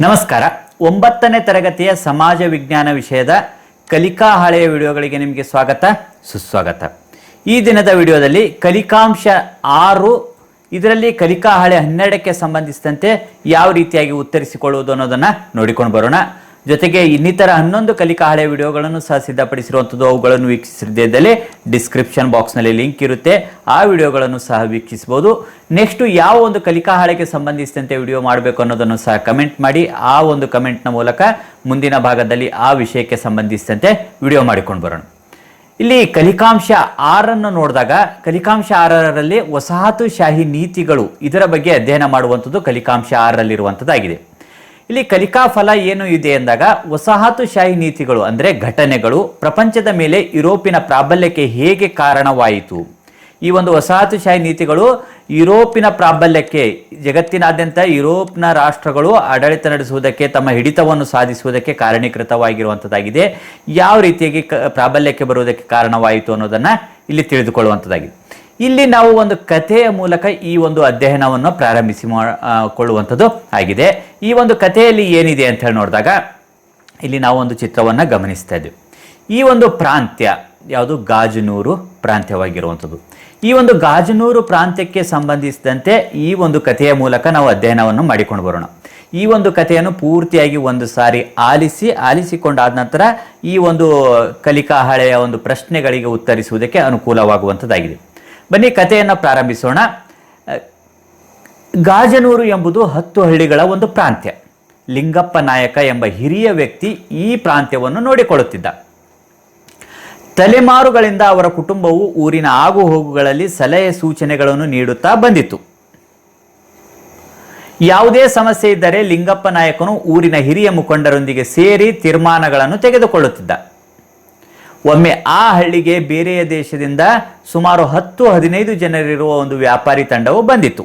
ನಮಸ್ಕಾರ. ಒಂಬತ್ತನೇ ತರಗತಿಯ ಸಮಾಜ ವಿಜ್ಞಾನ ವಿಷಯದ ಕಲಿಕಾ ಹಳೆಯ ವಿಡಿಯೋಗಳಿಗೆ ನಿಮಗೆ ಸ್ವಾಗತ, ಸುಸ್ವಾಗತ. ಈ ದಿನದ ವಿಡಿಯೋದಲ್ಲಿ ಕಲಿಕಾಂಶ ಆರು, ಇದರಲ್ಲಿ ಕಲಿಕಾ ಹಳೆ ಹನ್ನೆರಡಕ್ಕೆ ಸಂಬಂಧಿಸಿದಂತೆ ಯಾವ ರೀತಿಯಾಗಿ ಉತ್ತರಿಸಿಕೊಳ್ಳುವುದು ಅನ್ನೋದನ್ನು ನೋಡಿಕೊಂಡು ಬರೋಣ. ಜೊತೆಗೆ ಇನ್ನಿತರ ಹನ್ನೊಂದು ಕಲಿಕಾ ಹಳೆ ವಿಡಿಯೋಗಳನ್ನು ಸಹ ಸಿದ್ಧಪಡಿಸಿರುವಂಥದ್ದು ಅವುಗಳನ್ನು ವೀಕ್ಷಿಸಿದ್ದಲ್ಲಿ ಡಿಸ್ಕ್ರಿಪ್ಷನ್ ಬಾಕ್ಸ್ನಲ್ಲಿ ಲಿಂಕ್ ಇರುತ್ತೆ. ಆ ವಿಡಿಯೋಗಳನ್ನು ಸಹ ವೀಕ್ಷಿಸಬಹುದು. ನೆಕ್ಸ್ಟ್ ಯಾವ ಒಂದು ಕಲಿಕಾ ಹಾಳೆಗೆ ಸಂಬಂಧಿಸಿದಂತೆ ವಿಡಿಯೋ ಮಾಡಬೇಕು ಅನ್ನೋದನ್ನು ಸಹ ಕಮೆಂಟ್ ಮಾಡಿ. ಆ ಒಂದು ಕಮೆಂಟ್ನ ಮೂಲಕ ಮುಂದಿನ ಭಾಗದಲ್ಲಿ ಆ ವಿಷಯಕ್ಕೆ ಸಂಬಂಧಿಸಿದಂತೆ ವಿಡಿಯೋ ಮಾಡಿಕೊಂಡು ಬರೋಣ. ಇಲ್ಲಿ ಕಲಿಕಾಂಶ ಆರನ್ನು ನೋಡಿದಾಗ ಕಲಿಕಾಂಶ ಆರರಲ್ಲಿ ವಸಾಹತುಶಾಹಿ ನೀತಿಗಳು ಇದರ ಬಗ್ಗೆ ಅಧ್ಯಯನ ಮಾಡುವಂಥದ್ದು ಕಲಿಕಾಂಶ ಆರರಲ್ಲಿರುವಂಥದ್ದಾಗಿದೆ. ಇಲ್ಲಿ ಕಲಿಕಾ ಫಲ ಏನು ಇದೆ ಎಂದಾಗ ವಸಾಹತುಶಾಹಿ ನೀತಿಗಳು, ಅಂದರೆ ಘಟನೆಗಳು, ಪ್ರಪಂಚದ ಮೇಲೆ ಯುರೋಪಿನ ಪ್ರಾಬಲ್ಯಕ್ಕೆ ಹೇಗೆ ಕಾರಣವಾಯಿತು? ಈ ಒಂದು ವಸಾಹತುಶಾಹಿ ನೀತಿಗಳು ಯುರೋಪಿನ ಪ್ರಾಬಲ್ಯಕ್ಕೆ, ಜಗತ್ತಿನಾದ್ಯಂತ ಯುರೋಪ್ನ ರಾಷ್ಟ್ರಗಳು ಆಡಳಿತ ನಡೆಸುವುದಕ್ಕೆ, ತಮ್ಮ ಹಿಡಿತವನ್ನು ಸಾಧಿಸುವುದಕ್ಕೆ ಕಾರಣೀಕೃತವಾಗಿರುವಂಥದ್ದಾಗಿದೆ ಯಾವ ರೀತಿಯಾಗಿ ಪ್ರಾಬಲ್ಯಕ್ಕೆ ಬರುವುದಕ್ಕೆ ಕಾರಣವಾಯಿತು ಅನ್ನೋದನ್ನು ಇಲ್ಲಿ ತಿಳಿದುಕೊಳ್ಳುವಂಥದ್ದಾಗಿದೆ ಇಲ್ಲಿ ನಾವು ಒಂದು ಕಥೆಯ ಮೂಲಕ ಈ ಒಂದು ಅಧ್ಯಯನವನ್ನು ಪ್ರಾರಂಭಿಸಿ ಕೊಳ್ಳುವಂಥದ್ದು ಆಗಿದೆ. ಈ ಒಂದು ಕಥೆಯಲ್ಲಿ ಏನಿದೆ ಅಂತ ಹೇಳಿ ನೋಡಿದಾಗ ಇಲ್ಲಿ ನಾವು ಒಂದು ಚಿತ್ರವನ್ನು ಗಮನಿಸ್ತಾ ಇದ್ದೀವಿ ಈ ಒಂದು ಪ್ರಾಂತ್ಯ ಯಾವುದು? ಗಾಜನೂರು ಪ್ರಾಂತ್ಯವಾಗಿರುವಂಥದ್ದು. ಈ ಒಂದು ಗಾಜನೂರು ಪ್ರಾಂತ್ಯಕ್ಕೆ ಸಂಬಂಧಿಸಿದಂತೆ ಈ ಒಂದು ಕಥೆಯ ಮೂಲಕ ನಾವು ಅಧ್ಯಯನವನ್ನು ಮಾಡಿಕೊಂಡು ಬರೋಣ. ಈ ಒಂದು ಕಥೆಯನ್ನು ಪೂರ್ತಿಯಾಗಿ ಒಂದು ಸಾರಿ ಆಲಿಸಿ, ಆಲಿಸಿಕೊಂಡಾದ ನಂತರ ಈ ಒಂದು ಕಲಿಕಾ ಹಳೆಯ ಒಂದು ಪ್ರಶ್ನೆಗಳಿಗೆ ಉತ್ತರಿಸುವುದಕ್ಕೆ ಅನುಕೂಲವಾಗುವಂಥದ್ದಾಗಿದೆ. ಬನ್ನಿ, ಕಥೆಯನ್ನು ಪ್ರಾರಂಭಿಸೋಣ. ಗಾಜನೂರು ಎಂಬುದು ಹತ್ತು ಹಳ್ಳಿಗಳ ಒಂದು ಪ್ರಾಂತ್ಯ. ಲಿಂಗಪ್ಪ ನಾಯಕ ಎಂಬ ಹಿರಿಯ ವ್ಯಕ್ತಿ ಈ ಪ್ರಾಂತ್ಯವನ್ನು ನೋಡಿಕೊಳ್ಳುತ್ತಿದ್ದ. ತಲೆಮಾರುಗಳಿಂದ ಅವರ ಕುಟುಂಬವು ಊರಿನ ಆಗು ಹೋಗುಗಳಲ್ಲಿ ಸಲಹೆ ಸೂಚನೆಗಳನ್ನು ನೀಡುತ್ತಾ ಬಂದಿತು ಯಾವುದೇ ಸಮಸ್ಯೆ ಇದ್ದರೆ ಲಿಂಗಪ್ಪ ನಾಯಕನು ಊರಿನ ಹಿರಿಯ ಮುಖಂಡರೊಂದಿಗೆ ಸೇರಿ ತೀರ್ಮಾನಗಳನ್ನು ತೆಗೆದುಕೊಳ್ಳುತ್ತಿದ್ದ. ಒಮ್ಮೆ ಆ ಹಳ್ಳಿಗೆ ಬೇರೆಯ ದೇಶದಿಂದ ಸುಮಾರು ಹತ್ತು ಹದಿನೈದು ಜನರಿರುವ ಒಂದು ವ್ಯಾಪಾರಿ ತಂಡವು ಬಂದಿತು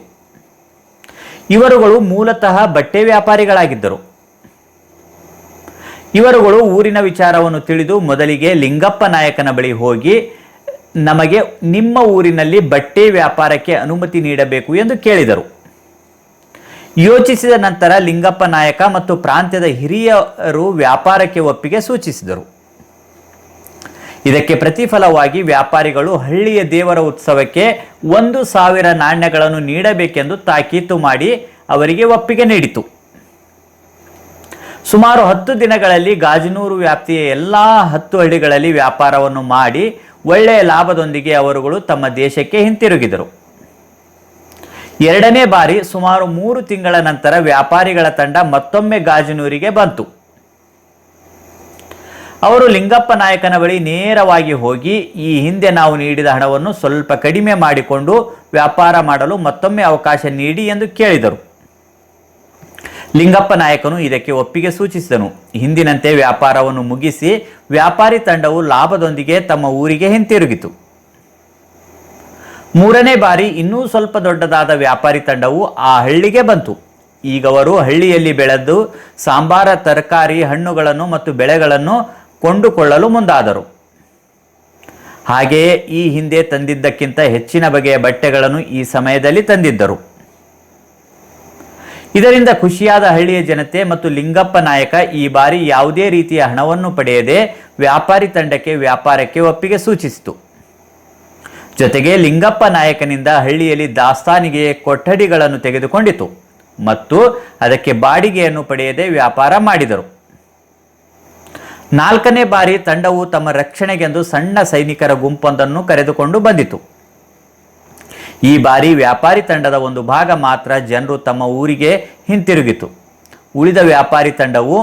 ಇವರುಗಳು ಮೂಲತಃ ಬಟ್ಟೆ ವ್ಯಾಪಾರಿಗಳಾಗಿದ್ದರು. ಇವರುಗಳು ಊರಿನ ವಿಚಾರವನ್ನು ತಿಳಿದು ಮೊದಲಿಗೆ ಲಿಂಗಪ್ಪ ನಾಯಕನ ಬಳಿ ಹೋಗಿ, ನಮಗೆ ನಿಮ್ಮ ಊರಿನಲ್ಲಿ ಬಟ್ಟೆ ವ್ಯಾಪಾರಕ್ಕೆ ಅನುಮತಿ ನೀಡಬೇಕು ಎಂದು ಕೇಳಿದರು. ಯೋಚಿಸಿದ ನಂತರ ಲಿಂಗಪ್ಪ ನಾಯಕ ಮತ್ತು ಪ್ರಾಂತ್ಯದ ಹಿರಿಯರು ವ್ಯಾಪಾರಕ್ಕೆ ಒಪ್ಪಿಗೆ ಸೂಚಿಸಿದರು. ಇದಕ್ಕೆ ಪ್ರತಿಫಲವಾಗಿ ವ್ಯಾಪಾರಿಗಳು ಹಳ್ಳಿಯ ದೇವರ ಉತ್ಸವಕ್ಕೆ ಒಂದು ಸಾವಿರ ನಾಣ್ಯಗಳನ್ನು ನೀಡಬೇಕೆಂದು ತಾಕೀತು ಮಾಡಿ ಅವರಿಗೆ ಒಪ್ಪಿಗೆ ನೀಡಿತು. ಸುಮಾರು ಹತ್ತು ದಿನಗಳಲ್ಲಿ ಗಾಜಿನೂರು ವ್ಯಾಪ್ತಿಯ ಎಲ್ಲ ಹತ್ತು ಹಳ್ಳಿಗಳಲ್ಲಿ ವ್ಯಾಪಾರವನ್ನು ಮಾಡಿ ಒಳ್ಳೆಯ ಲಾಭದೊಂದಿಗೆ ಅವರುಗಳು ತಮ್ಮ ದೇಶಕ್ಕೆ ಹಿಂತಿರುಗಿದರು. ಎರಡನೇ ಬಾರಿ ಸುಮಾರು ಮೂರು ತಿಂಗಳ ನಂತರ ವ್ಯಾಪಾರಿಗಳ ತಂಡ ಮತ್ತೊಮ್ಮೆ ಗಾಜಿನೂರಿಗೆ ಬಂತು. ಅವರು ಲಿಂಗಪ್ಪ ನಾಯಕನ ಬಳಿ ನೇರವಾಗಿ ಹೋಗಿ ಈ ಹಿಂದೆ ನಾವು ನೀಡಿದ ಹಣವನ್ನು ಸ್ವಲ್ಪ ಕಡಿಮೆ ಮಾಡಿಕೊಂಡು ವ್ಯಾಪಾರ ಮಾಡಲು ಮತ್ತೊಮ್ಮೆ ಅವಕಾಶ ನೀಡಿ ಎಂದು ಕೇಳಿದರು. ಲಿಂಗಪ್ಪ ನಾಯಕನು ಇದಕ್ಕೆ ಒಪ್ಪಿಗೆ ಸೂಚಿಸಿದನು. ಹಿಂದಿನಂತೆ ವ್ಯಾಪಾರವನ್ನು ಮುಗಿಸಿ ವ್ಯಾಪಾರಿ ತಂಡವು ಲಾಭದೊಂದಿಗೆ ತಮ್ಮ ಊರಿಗೆ ಹಿಂತಿರುಗಿತು. ಮೂರನೇ ಬಾರಿ ಇನ್ನೂ ಸ್ವಲ್ಪ ದೊಡ್ಡದಾದ ವ್ಯಾಪಾರಿ ತಂಡವು ಆ ಹಳ್ಳಿಗೆ ಬಂತು. ಈಗವರು ಹಳ್ಳಿಯಲ್ಲಿ ಬೆಳೆದು ಸಾಂಬಾರ, ತರಕಾರಿ, ಹಣ್ಣುಗಳನ್ನು ಮತ್ತು ಬೆಳೆಗಳನ್ನು ಕೊಂಡುಕೊಳ್ಳಲು ಮುಂದಾದರು. ಹಾಗೆಯೇ ಈ ಹಿಂದೆ ತಂದಿದ್ದಕ್ಕಿಂತ ಹೆಚ್ಚಿನ ಬಗೆಯ ಬಟ್ಟೆಗಳನ್ನು ಈ ಸಮಯದಲ್ಲಿ ತಂದಿದ್ದರು. ಇದರಿಂದ ಖುಷಿಯಾದ ಹಳ್ಳಿಯ ಜನತೆ ಮತ್ತು ಲಿಂಗಪ್ಪ ನಾಯಕ ಈ ಬಾರಿ ಯಾವುದೇ ರೀತಿಯ ಹಣವನ್ನು ಪಡೆಯದೆ ವ್ಯಾಪಾರಿ ತಂಡಕ್ಕೆ ವ್ಯಾಪಾರಕ್ಕೆ ಒಪ್ಪಿಗೆ ಸೂಚಿಸಿತು. ಜೊತೆಗೆ ಲಿಂಗಪ್ಪ ನಾಯಕನಿಂದ ಹಳ್ಳಿಯಲ್ಲಿ ದಾಸ್ತಾನಿಗೆ ಕೊಠಡಿಗಳನ್ನು ತೆಗೆದುಕೊಂಡಿತು ಮತ್ತು ಅದಕ್ಕೆ ಬಾಡಿಗೆಯನ್ನು ಪಡೆಯದೆ ವ್ಯಾಪಾರ ಮಾಡಿದರು. ನಾಲ್ಕನೇ ಬಾರಿ ತಂಡವು ತಮ್ಮ ರಕ್ಷಣೆಗೆಂದು ಸಣ್ಣ ಸೈನಿಕರ ಗುಂಪೊಂದನ್ನು ಕರೆದುಕೊಂಡು ಬಂದಿತು. ಈ ಬಾರಿ ವ್ಯಾಪಾರಿ ತಂಡದ ಒಂದು ಭಾಗ ಮಾತ್ರ ಜನರು ತಮ್ಮ ಊರಿಗೆ ಹಿಂತಿರುಗಿತು. ಉಳಿದ ವ್ಯಾಪಾರಿ ತಂಡವು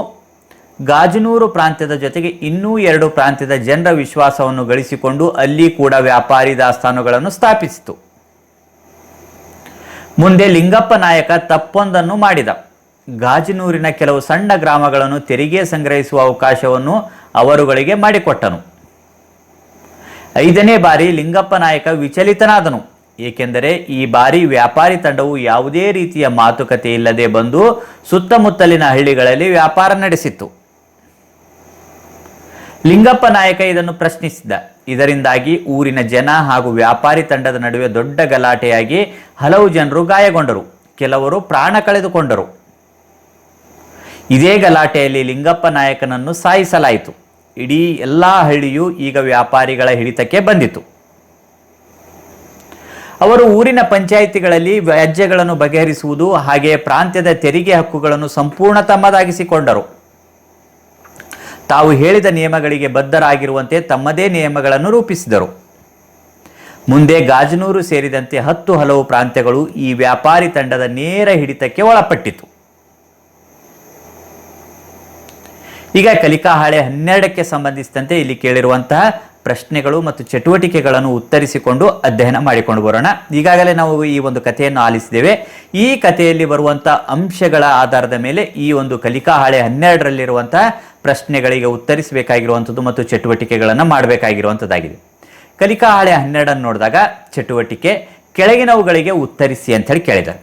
ಗಾಜನೂರು ಪ್ರಾಂತ್ಯದ ಜೊತೆಗೆ ಇನ್ನೂ ಎರಡು ಪ್ರಾಂತ್ಯದ ಜನರ ವಿಶ್ವಾಸವನ್ನು ಗಳಿಸಿಕೊಂಡು ಅಲ್ಲಿ ಕೂಡ ವ್ಯಾಪಾರಿ ದಾಸ್ತಾನುಗಳನ್ನು ಸ್ಥಾಪಿಸಿತು. ಮುಂದೆ ಲಿಂಗಪ್ಪ ನಾಯಕ ತಪ್ಪೊಂದನ್ನು ಮಾಡಿದ. ಗಾಜನೂರಿನ ಕೆಲವು ಸಣ್ಣ ಗ್ರಾಮಗಳನ್ನು ತೆರಿಗೆ ಸಂಗ್ರಹಿಸುವ ಅವಕಾಶವನ್ನು ಅವರುಗಳಿಗೆ ಮಾಡಿಕೊಟ್ಟನು. ಐದನೇ ಬಾರಿ ಲಿಂಗಪ್ಪ ನಾಯಕ ವಿಚಲಿತನಾದನು. ಏಕೆಂದರೆ ಈ ಬಾರಿ ವ್ಯಾಪಾರಿ ತಂಡವು ಯಾವುದೇ ರೀತಿಯ ಮಾತುಕತೆ ಇಲ್ಲದೆ ಬಂದು ಸುತ್ತಮುತ್ತಲಿನ ಹಳ್ಳಿಗಳಲ್ಲಿ ವ್ಯಾಪಾರ ನಡೆಸಿತ್ತು. ಲಿಂಗಪ್ಪ ನಾಯಕ ಇದನ್ನು ಪ್ರಶ್ನಿಸಿದ. ಇದರಿಂದಾಗಿ ಊರಿನ ಜನ ಹಾಗೂ ವ್ಯಾಪಾರಿ ತಂಡದ ನಡುವೆ ದೊಡ್ಡ ಗಲಾಟೆಯಾಗಿ ಹಲವು ಜನರು ಗಾಯಗೊಂಡರು. ಕೆಲವರು ಪ್ರಾಣ ಕಳೆದುಕೊಂಡರು. ಇದೇ ಗಲಾಟೆಯಲ್ಲಿ ಲಿಂಗಪ್ಪ ನಾಯಕನನ್ನು ಸಾಯಿಸಲಾಯಿತು. ಇಡೀ ಎಲ್ಲ ಹಳ್ಳಿಯು ಈಗ ವ್ಯಾಪಾರಿಗಳ ಹಿಡಿತಕ್ಕೆ ಬಂದಿತು. ಅವರು ಊರಿನ ಪಂಚಾಯಿತಿಗಳಲ್ಲಿ ವ್ಯಾಜ್ಯಗಳನ್ನು ಬಗೆಹರಿಸುವುದು ಹಾಗೆ ಪ್ರಾಂತ್ಯದ ತೆರಿಗೆ ಹಕ್ಕುಗಳನ್ನು ಸಂಪೂರ್ಣ ತಮ್ಮದಾಗಿಸಿಕೊಂಡರು. ತಾವು ಹೇಳಿದ ನಿಯಮಗಳಿಗೆ ಬದ್ಧರಾಗಿರುವಂತೆ ತಮ್ಮದೇ ನಿಯಮಗಳನ್ನು ರೂಪಿಸಿದರು. ಮುಂದೆ ಗಾಜನೂರು ಸೇರಿದಂತೆ ಹತ್ತು ಹಲವು ಪ್ರಾಂತ್ಯಗಳು ಈ ವ್ಯಾಪಾರಿ ತಂಡದ ನೇರ ಹಿಡಿತಕ್ಕೆ ಒಳಪಟ್ಟಿತು. ಈಗ ಕಲಿಕಾಹಾಳೆ ಹನ್ನೆರಡಕ್ಕೆ ಸಂಬಂಧಿಸಿದಂತೆ ಇಲ್ಲಿ ಕೇಳಿರುವಂತಹ ಪ್ರಶ್ನೆಗಳು ಮತ್ತು ಚಟುವಟಿಕೆಗಳನ್ನು ಉತ್ತರಿಸಿಕೊಂಡು ಅಧ್ಯಯನ ಮಾಡಿಕೊಂಡು ಬರೋಣ. ಈಗಾಗಲೇ ನಾವು ಈ ಒಂದು ಕಥೆಯನ್ನು ಆಲಿಸಿದ್ದೇವೆ. ಈ ಕಥೆಯಲ್ಲಿ ಬರುವಂತಹ ಅಂಶಗಳ ಆಧಾರದ ಮೇಲೆ ಈ ಒಂದು ಕಲಿಕಾಹಾಳೆ ಹನ್ನೆರಡರಲ್ಲಿರುವಂತಹ ಪ್ರಶ್ನೆಗಳಿಗೆ ಉತ್ತರಿಸಬೇಕಾಗಿರುವಂಥದ್ದು ಮತ್ತು ಚಟುವಟಿಕೆಗಳನ್ನು ಮಾಡಬೇಕಾಗಿರುವಂಥದ್ದಾಗಿದೆ. ಕಲಿಕಾ ಹಾಳೆ ಹನ್ನೆರಡನ್ನು ನೋಡಿದಾಗ ಚಟುವಟಿಕೆ ಕೆಳಗಿನವುಗಳಿಗೆ ಉತ್ತರಿಸಿ ಅಂತ ಹೇಳಿ ಕೇಳಿದ್ದಾರೆ.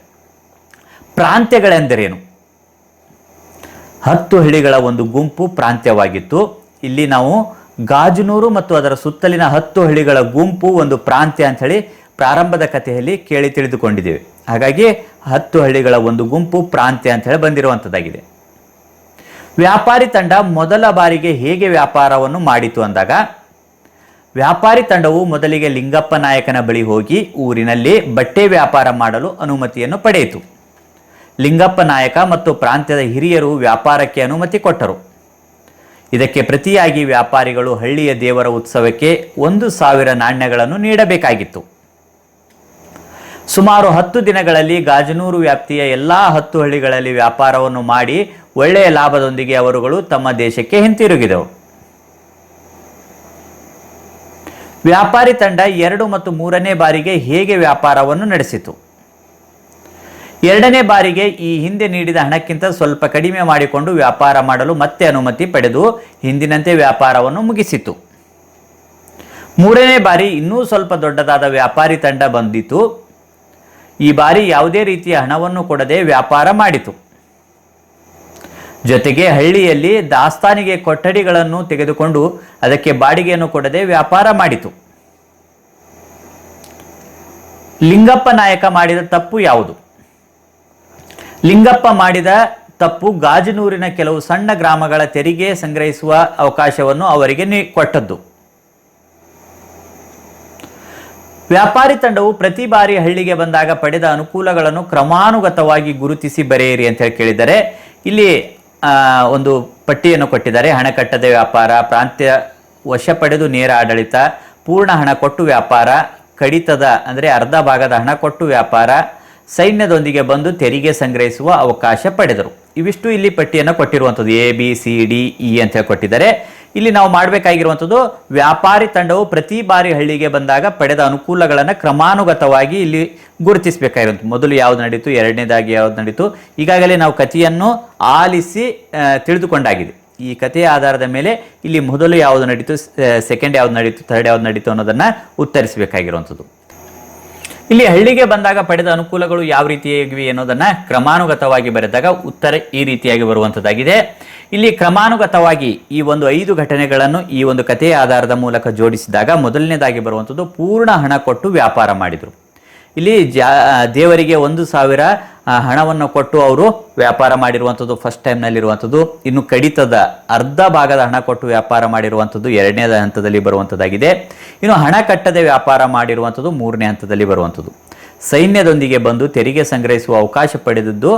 ಪ್ರಾಂತ್ಯಗಳೆಂದರೇನು? ಹತ್ತು ಹಳ್ಳಿಗಳ ಒಂದು ಗುಂಪು ಪ್ರಾಂತ್ಯವಾಗಿತ್ತು. ಇಲ್ಲಿ ನಾವು ಗಾಜನೂರು ಮತ್ತು ಅದರ ಸುತ್ತಲಿನ ಹತ್ತು ಹಳ್ಳಿಗಳ ಗುಂಪು ಒಂದು ಪ್ರಾಂತ್ಯ ಅಂತ ಹೇಳಿ ಪ್ರಾರಂಭದ ಕಥೆಯಲ್ಲಿ ಕೇಳಿ ತಿಳಿದುಕೊಂಡಿದ್ದೇವೆ. ಹಾಗಾಗಿ ಹತ್ತು ಹಳ್ಳಿಗಳ ಒಂದು ಗುಂಪು ಪ್ರಾಂತ್ಯ ಅಂತ ಹೇಳಿ ಬಂದಿರುವಂಥದ್ದಾಗಿದೆ. ವ್ಯಾಪಾರಿ ತಂಡ ಮೊದಲ ಬಾರಿಗೆ ಹೇಗೆ ವ್ಯಾಪಾರವನ್ನು ಮಾಡಿತು ಅಂದಾಗ, ವ್ಯಾಪಾರಿ ತಂಡವು ಮೊದಲಿಗೆ ಲಿಂಗಪ್ಪ ನಾಯಕನ ಬಳಿ ಹೋಗಿ ಊರಿನಲ್ಲಿ ಬಟ್ಟೆ ವ್ಯಾಪಾರ ಮಾಡಲು ಅನುಮತಿಯನ್ನು ಪಡೆಯಿತು. ಲಿಂಗಪ್ಪ ನಾಯಕ ಮತ್ತು ಪ್ರಾಂತ್ಯದ ಹಿರಿಯರು ವ್ಯಾಪಾರಕ್ಕೆ ಅನುಮತಿ ಕೊಟ್ಟರು. ಇದಕ್ಕೆ ಪ್ರತಿಯಾಗಿ ವ್ಯಾಪಾರಿಗಳು ಹಳ್ಳಿಯ ದೇವರ ಉತ್ಸವಕ್ಕೆ ಒಂದು ಸಾವಿರ ನಾಣ್ಯಗಳನ್ನು ನೀಡಬೇಕಾಗಿತ್ತು. ಸುಮಾರು ಹತ್ತು ದಿನಗಳಲ್ಲಿ ಗಾಜನೂರು ವ್ಯಾಪ್ತಿಯ ಎಲ್ಲಾ ಹತ್ತು ಹಳ್ಳಿಗಳಲ್ಲಿ ವ್ಯಾಪಾರವನ್ನು ಮಾಡಿ ಒಳ್ಳೆಯ ಲಾಭದೊಂದಿಗೆ ಅವರುಗಳು ತಮ್ಮ ದೇಶಕ್ಕೆ ಹಿಂತಿರುಗಿದವು. ವ್ಯಾಪಾರಿ ತಂಡ ಎರಡು ಮತ್ತು ಮೂರನೇ ಬಾರಿಗೆ ಹೇಗೆ ವ್ಯಾಪಾರವನ್ನು ನಡೆಸಿತು. ಎರಡನೇ ಬಾರಿಗೆ ಈ ಹಿಂದೆ ನೀಡಿದ ಹಣಕ್ಕಿಂತ ಸ್ವಲ್ಪ ಕಡಿಮೆ ಮಾಡಿಕೊಂಡು ವ್ಯಾಪಾರ ಮಾಡಲು ಮತ್ತೆ ಅನುಮತಿ ಪಡೆದು ಹಿಂದಿನಂತೆ ವ್ಯಾಪಾರವನ್ನು ಮುಗಿಸಿತು. ಮೂರನೇ ಬಾರಿ ಇನ್ನೂ ಸ್ವಲ್ಪ ದೊಡ್ಡದಾದ ವ್ಯಾಪಾರಿ ತಂಡ ಬಂದಿತು. ಈ ಬಾರಿ ಯಾವುದೇ ರೀತಿಯ ಹಣವನ್ನು ಕೊಡದೆ ವ್ಯಾಪಾರ ಮಾಡಿತು. ಜೊತೆಗೆ ಹಳ್ಳಿಯಲ್ಲಿ ದಾಸ್ತಾನಿಗೆ ಕೊಠಡಿಗಳನ್ನು ತೆಗೆದುಕೊಂಡು ಅದಕ್ಕೆ ಬಾಡಿಗೆಯನ್ನು ಕೊಡದೆ ವ್ಯಾಪಾರ ಮಾಡಿತು. ಲಿಂಗಪ್ಪ ನಾಯಕ ಮಾಡಿದ ತಪ್ಪು ಯಾವುದು? ಲಿಂಗಪ್ಪ ಮಾಡಿದ ತಪ್ಪು ಗಾಜನೂರಿನ ಕೆಲವು ಸಣ್ಣ ಗ್ರಾಮಗಳ ತೆರಿಗೆ ಸಂಗ್ರಹಿಸುವ ಅವಕಾಶವನ್ನು ಅವರಿಗೆ ಕೊಟ್ಟದ್ದು. ವ್ಯಾಪಾರಿ ತಂಡವು ಪ್ರತಿ ಬಾರಿ ಹಳ್ಳಿಗೆ ಬಂದಾಗ ಪಡೆದ ಅನುಕೂಲಗಳನ್ನು ಕ್ರಮಾನುಗತವಾಗಿ ಗುರುತಿಸಿ ಬರೆಯಿರಿ ಅಂತ ಹೇಳಿ ಕೇಳಿದರೆ, ಇಲ್ಲಿ ಒಂದು ಪಟ್ಟಿಯನ್ನು ಕೊಟ್ಟಿದ್ದಾರೆ. ಹಣ ಕಟ್ಟದ ವ್ಯಾಪಾರ, ಪ್ರಾಂತ್ಯ ವಶ ಪಡೆದು ನೇರ ಆಡಳಿತ, ಪೂರ್ಣ ಹಣ ಕೊಟ್ಟು ವ್ಯಾಪಾರ, ಕಡಿತದ, ಅಂದರೆ ಅರ್ಧ ಭಾಗದ ಹಣ ಕೊಟ್ಟು ವ್ಯಾಪಾರ ಸೈನ್ಯದೊಂದಿಗೆ ಬಂದು ತೆರಿಗೆ ಸಂಗ್ರಹಿಸುವ ಅವಕಾಶ ಪಡೆದರು. ಇವಿಷ್ಟು ಇಲ್ಲಿ ಪಟ್ಟಿಯನ್ನು ಕೊಟ್ಟಿರುವಂಥದ್ದು A B C D E ಅಂತ ಹೇಳಿ ಕೊಟ್ಟಿದ್ದಾರೆ ಇಲ್ಲಿ ನಾವು ಮಾಡಬೇಕಾಗಿರುವಂಥದ್ದು ವ್ಯಾಪಾರಿ ತಂಡವು ಪ್ರತಿ ಬಾರಿ ಹಳ್ಳಿಗೆ ಬಂದಾಗ ಪಡೆದ ಅನುಕೂಲಗಳನ್ನು ಕ್ರಮಾನುಗತವಾಗಿ ಇಲ್ಲಿ ಗುರುತಿಸಬೇಕಾಗಿರುವಂಥ ಮೊದಲು ಯಾವ್ದು ನಡೀತು, ಎರಡನೇದಾಗಿ ಯಾವ್ದು ನಡೀತು, ಈಗಾಗಲೇ ನಾವು ಕಥೆಯನ್ನು ಆಲಿಸಿ ತಿಳಿದುಕೊಂಡಾಗಿದೆ. ಈ ಕಥೆಯ ಆಧಾರದ ಮೇಲೆ ಇಲ್ಲಿ ಮೊದಲು ಯಾವುದು ನಡೀತು ಸೆಕೆಂಡ್ ಯಾವ್ದು ನಡೀತು ಥರ್ಡ್ ಯಾವ್ದು ನಡೀತು ಅನ್ನೋದನ್ನ ಉತ್ತರಿಸಬೇಕಾಗಿರುವಂಥದ್ದು. ಇಲ್ಲಿ ಹಳ್ಳಿಗೆ ಬಂದಾಗ ಪಡೆದ ಅನುಕೂಲಗಳು ಯಾವ ರೀತಿಯಾಗಿವೆ ಅನ್ನೋದನ್ನ ಕ್ರಮಾನುಗತವಾಗಿ ಬರೆದಾಗ ಉತ್ತರ ಈ ರೀತಿಯಾಗಿ ಬರುವಂಥದ್ದಾಗಿದೆ ಇಲ್ಲಿ ಕ್ರಮಾನುಗತವಾಗಿ ಈ ಒಂದು ಐದು ಘಟನೆಗಳನ್ನು ಈ ಒಂದು ಕಥೆಯ ಆಧಾರದ ಮೂಲಕ ಜೋಡಿಸಿದಾಗ ಮೊದಲನೇದಾಗಿ ಬರುವಂಥದ್ದು ಪೂರ್ಣ ಹಣ ಕೊಟ್ಟು ವ್ಯಾಪಾರ ಮಾಡಿದರು. ಇಲ್ಲಿ ಜಾ, ದೇವರಿಗೆ ಒಂದು ಸಾವಿರ ಆ, ಹಣವನ್ನು ಕೊಟ್ಟು ಅವರು ವ್ಯಾಪಾರ ಮಾಡಿರುವಂಥದ್ದು ಫಸ್ಟ್ ಟೈಮ್ನಲ್ಲಿರುವಂಥದ್ದು ಇನ್ನು ಕಡಿತದ ಅರ್ಧ ಭಾಗದ ಹಣ ಕೊಟ್ಟು ವ್ಯಾಪಾರ ಮಾಡಿರುವಂಥದ್ದು ಎರಡನೇ ಹಂತದಲ್ಲಿ ಬರುವಂಥದ್ದಾಗಿದೆ ಇನ್ನು ಹಣ ಕಟ್ಟದೆ ವ್ಯಾಪಾರ ಮಾಡಿರುವಂಥದ್ದು ಮೂರನೇ ಹಂತದಲ್ಲಿ ಬರುವಂಥದ್ದು ಸೈನ್ಯದೊಂದಿಗೆ ಬಂದು ತೆರಿಗೆ ಸಂಗ್ರಹಿಸುವ ಅವಕಾಶ ಪಡೆದದ್ದು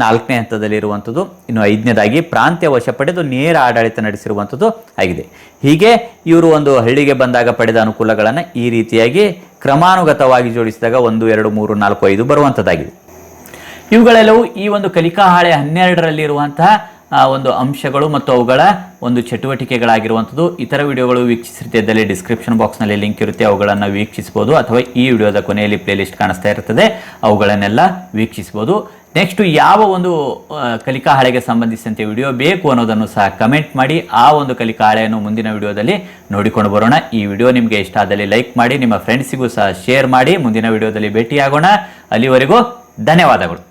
ನಾಲ್ಕನೇ ಹಂತದಲ್ಲಿರುವಂಥದ್ದು ಇನ್ನು ಐದನೇದಾಗಿ ಪ್ರಾಂತ್ಯ ವಶ ಪಡೆದು ನೇರ ಆಡಳಿತ ನಡೆಸಿರುವಂಥದ್ದು ಆಗಿದೆ. ಹೀಗೆ ಇವರು ಒಂದು ಹಳ್ಳಿಗೆ ಬಂದಾಗ ಪಡೆದ ಅನುಕೂಲಗಳನ್ನು ಈ ರೀತಿಯಾಗಿ ಕ್ರಮಾನುಗತವಾಗಿ ಜೋಡಿಸಿದಾಗ ಒಂದು ಎರಡು ಮೂರು ನಾಲ್ಕು ಐದು ಬರುವಂಥದ್ದಾಗಿದೆ ಇವುಗಳೆಲ್ಲವೂ ಈ ಒಂದು ಕಲಿಕಾ ಹಾಳೆ ಹನ್ನೆರಡರಲ್ಲಿರುವಂತಹ ಒಂದು ಅಂಶಗಳು ಮತ್ತು ಅವುಗಳ ಒಂದು ಚಟುವಟಿಕೆಗಳಾಗಿರುವಂಥದ್ದು. ಇತರ ವಿಡಿಯೋಗಳು ವೀಕ್ಷಿಸಿರ್ತಿದ್ದಲ್ಲಿ ಡಿಸ್ಕ್ರಿಪ್ಷನ್ ಬಾಕ್ಸ್ನಲ್ಲಿ ಲಿಂಕ್ ಇರುತ್ತೆ, ಅವುಗಳನ್ನು ವೀಕ್ಷಿಸ್ಬೋದು ಅಥವಾ ಈ ವಿಡಿಯೋದ ಕೊನೆಯಲ್ಲಿ ಪ್ಲೇಲಿಸ್ಟ್ ಕಾಣಿಸ್ತಾ ಇರ್ತದೆ, ಅವುಗಳನ್ನೆಲ್ಲ ವೀಕ್ಷಿಸ್ಬೋದು. ನೆಕ್ಸ್ಟ್ ಯಾವ ಒಂದು ಕಲಿಕಾ ಹಾಳೆಗೆ ಸಂಬಂಧಿಸಿದಂತೆ ವಿಡಿಯೋ ಬೇಕು ಅನ್ನೋದನ್ನು ಸಹ ಕಮೆಂಟ್ ಮಾಡಿ, ಆ ಒಂದು ಕಲಿಕಾ ಹಾಳೆಯನ್ನು ಮುಂದಿನ ವಿಡಿಯೋದಲ್ಲಿ ನೋಡಿಕೊಂಡು ಬರೋಣ. ಈ ವಿಡಿಯೋ ನಿಮಗೆ ಇಷ್ಟ ಆದಲ್ಲಿ ಲೈಕ್ ಮಾಡಿ, ನಿಮ್ಮ ಫ್ರೆಂಡ್ಸಿಗೂ ಸಹ ಶೇರ್ ಮಾಡಿ, ಮುಂದಿನ ವಿಡಿಯೋದಲ್ಲಿ ಭೇಟಿಯಾಗೋಣ. ಅಲ್ಲಿವರೆಗೂ ಧನ್ಯವಾದಗಳು.